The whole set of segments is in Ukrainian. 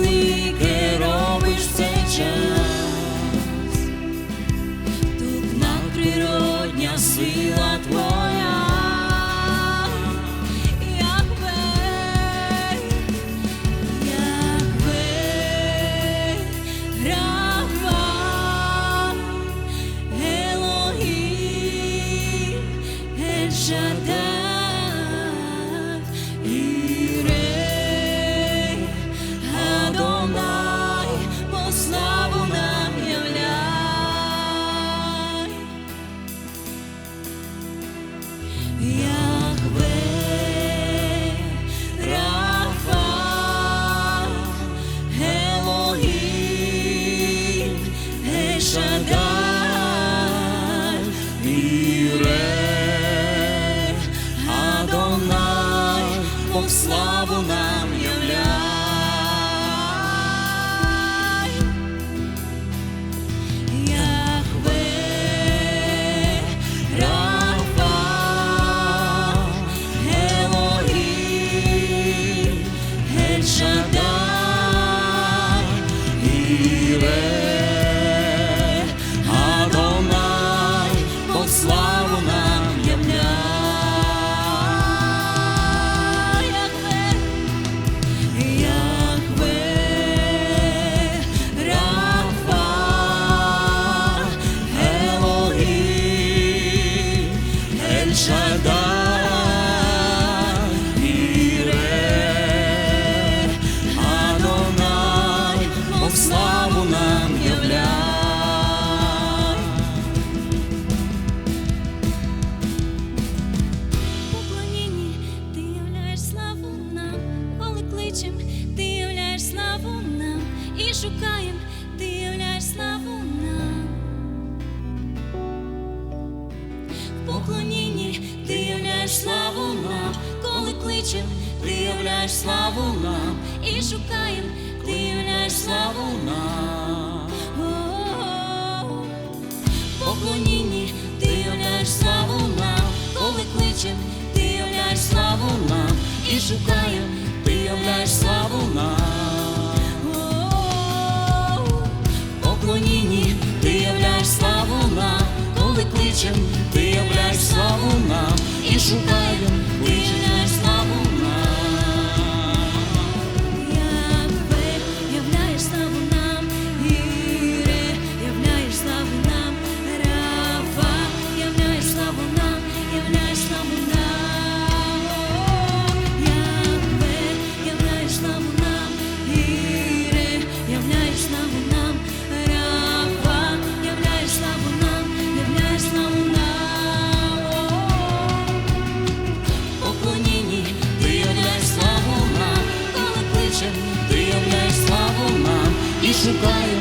believe. Адонай, Шукаєм, являєш славу нам. В поклонінні ти славу нам, коли кличем, ти славу нам, і шукаєм, ти славу нам. О-о-о. Поклонінні, ти славу нам, коли кличем, ти являєш славу нам, і шукаєм, Ти славу кличем, ти являєш славу нам і шукаєм, нам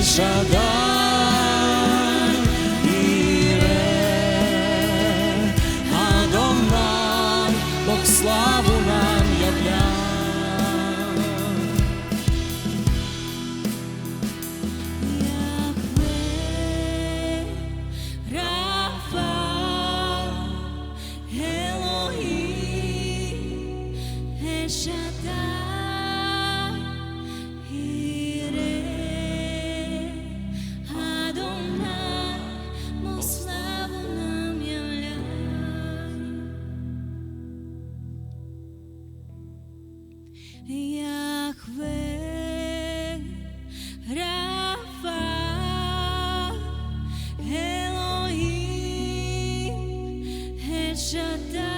deixa dar. Shaddai.